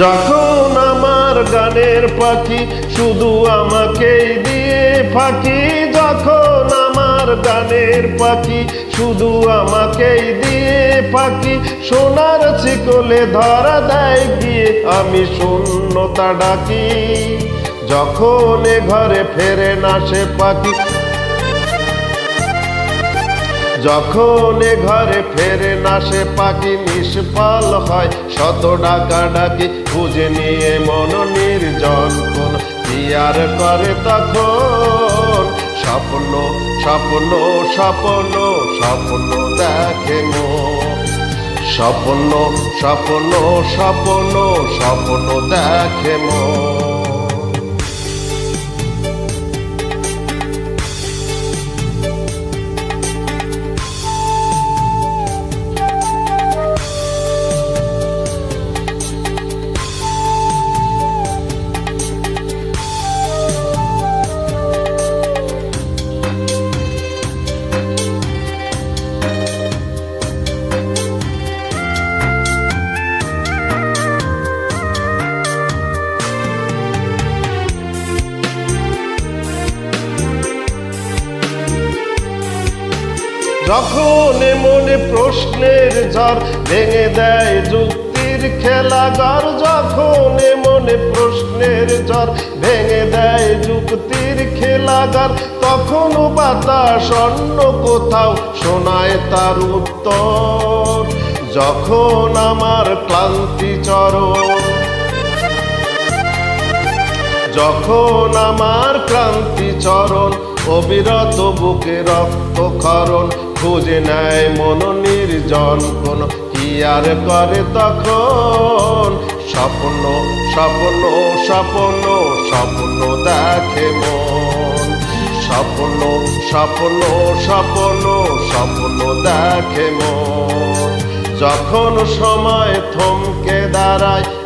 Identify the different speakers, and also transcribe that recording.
Speaker 1: যখন আমার গানের পাখি শুধু আমাকেই দিয়ে ফাঁকি, যখন আমার গানের পাখি শুধু আমাকেই দিয়ে ফাঁকি, সোনার চিকলে ধরা দেয় গিয়ে আমি শূন্যতা ডাকি। যখন এ ঘরে ফেরে না সে পাখি, যখন এ ঘরে ফেরে না সে পাখি নিষ্ফল হয় শত ডাকা ডাকি খুঁজে নিয়ে মন নির্জন কোন আর করে তখন। স্বপ্ন স্বপ্ন স্বপ্ন স্বপ্ন দেখে মো স্বপ্ন স্বপ্ন স্বপ্ন স্বপ্ন দেখে মন। যখন মনে প্রশ্নের ঝড় ভেঙে দেয় যুক্তির খেলাঘর যখন মনে প্রশ্নের ঝড় ভেঙে দেয় যুক্তির খেলাঘর তখন বাতাস অন্য কোথাও শোনায় তার উত্তর। যখন আমার ক্লান্তি চরণ, যখন আমার ক্রান্তি চরণ, অবিরত বুকে রক্ত খরণ খুঁজে নেয় মন নির্জন কোন। কি আর করে তখন? স্বপ্ন স্বপ্ন স্বপ্ন স্বপ্ন দেখে মন। স্বপ্ন স্বপ্ন স্বপ্ন স্বপ্ন দেখে মন। যখন সময় দাঁড়ায়